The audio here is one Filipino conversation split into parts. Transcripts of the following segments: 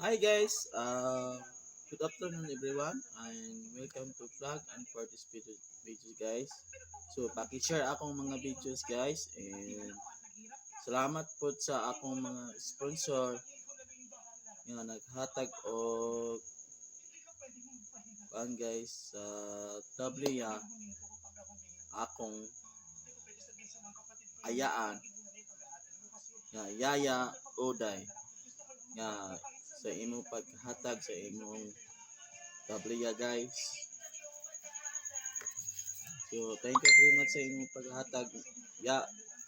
Hi guys, uh, good afternoon everyone and welcome to vlog and for this video, video guys. So paki-share akong mga videos guys and salamat po sa akong mga sponsor. Nga naghatag og kuan guys sa tableya akong ayaan. Nga yaya oday. Nga sa imong paghatag sa imong tableya guys. So thank you very much sa imong paghatag ya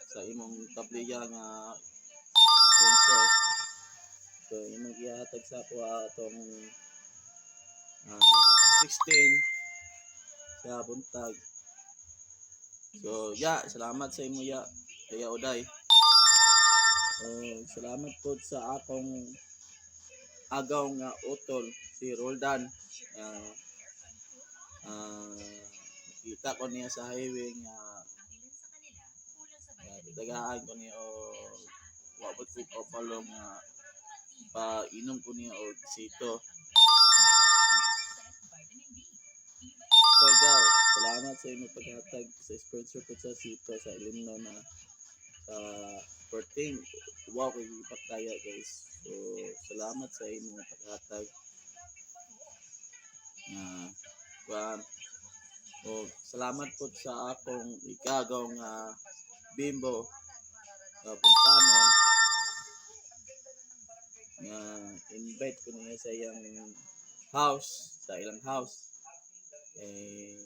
sa imong tableya nga sponsor. So imong gihatag sa ako atong ah, 16 sa buntag. So ya salamat sa imo ya. Kaya oday. Oh, salamat po sa akong agaw nga utol si Roldan. Uh, uh, kita ko niya sa highway nga uh, dagaan ko niya o wabot ko pa palong nga painom ko niya o sito. So, gaw, salamat sa inyo paghatag sa sponsor ko sa sito sa Ilimno na sa 14 wow kay ipakaya guys so salamat sa inyong paghatag na kuan o salamat po sa akong ikagaw nga bimbo sa puntanon nga invite ko niya sa iyang house sa ilang house. Eh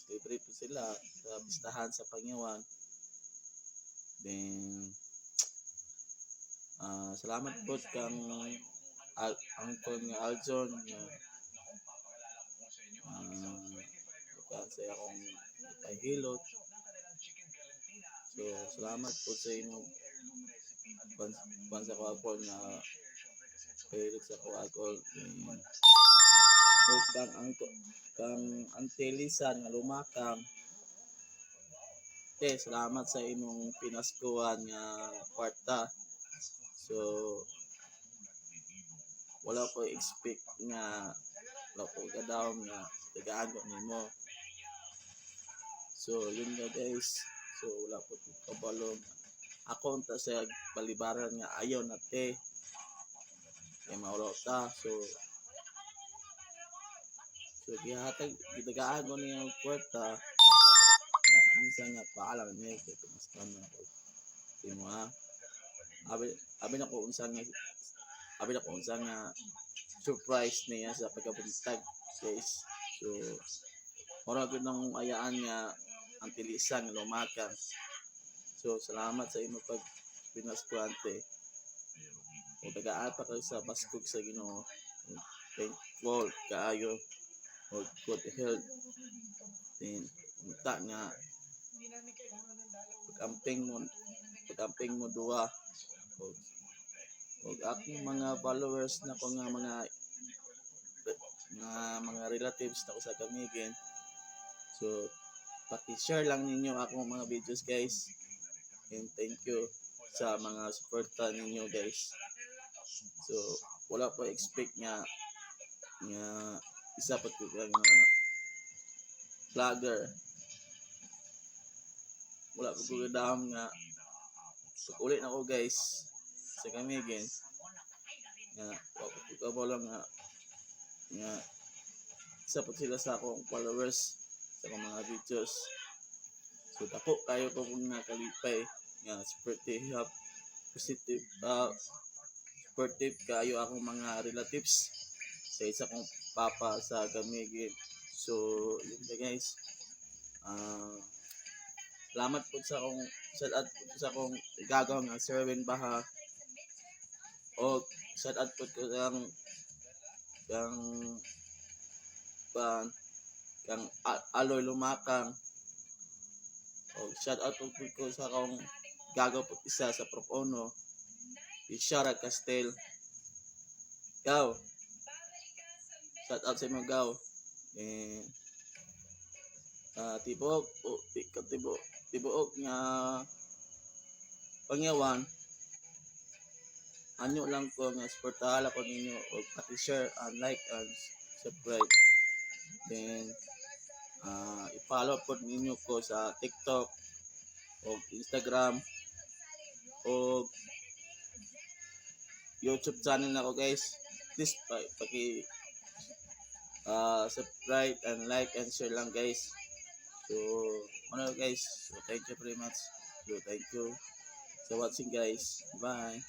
celebrate po sila sa bistahan sa Pangyawan Then, ah salamat po kang Al Uncle nga Aljon uh, sa akong pahilot. So, salamat po sa inyo ban, ban sa ko alcohol na pahilot sa ko alcohol. So, kang kang antelisan nga lumakang Okay, salamat sa imong pinaskuhan nga kwarta. So, wala ko expect nga wala ko gadawm nga tagaan ko nimo. So, yun nga guys. So, wala ko kabalong. Ako unta sa balibaran nga ayaw na te. Kaya maulo ta. So, so gihatag gitagaan ko niya kwarta na minsan nga paalam niya kay kumusta na ako di mo ha abi abi na ko unsa nga abi na ko unsa nga surprise niya sa pagkabuntag guys. So mura gud nang ayaan nga ang tilisan lumakan so salamat sa imo pag pinaskuante o tagaan pa kayo sa baskog sa Ginoo. Thankful kaayo. O good health then unta nga pagamping mo pagamping mo duwa og og akong mga followers na ko nga mga nga mga relatives na ko sa Camiguin so paki-share lang ninyo akong mga videos guys. And thank you sa mga suporta ninyo guys. So wala ko expect nga nga isa pa ko nga vlogger. Wala ko kugadam nga ulit na ko guys. Sa kami again. Nga wala ko kabalang nga nga isa pa sila sa akong followers sa akong mga videos. So dako kayo ko kung nakalipay. Nga supportive positive uh, supportive kayo akong mga relatives sa isa kong papa sa Gamigin so yun na guys. Ah Salamat po sa akong shout out po sa akong igagaw nga Sherwin Baha. O shout out po ko kang kang kang kang Aloy Lumakang. O shout out po ko sa akong gagaw po isa sa Prof. Ono. Si Shara Castel. Gaw. Shout out sa mga gaw. Eh, ah tibok o ti- katibok tibuok nga pangyawan anyo lang ko nga supportahan ko ninyo o pati share and like and subscribe. Then ah i-follow po ninyo ko sa TikTok o Instagram o YouTube channel na ko guys. Please pa, paki ah subscribe and like and share lang guys so ano guys? So thank you very much. So thank you. For watching guys. Bye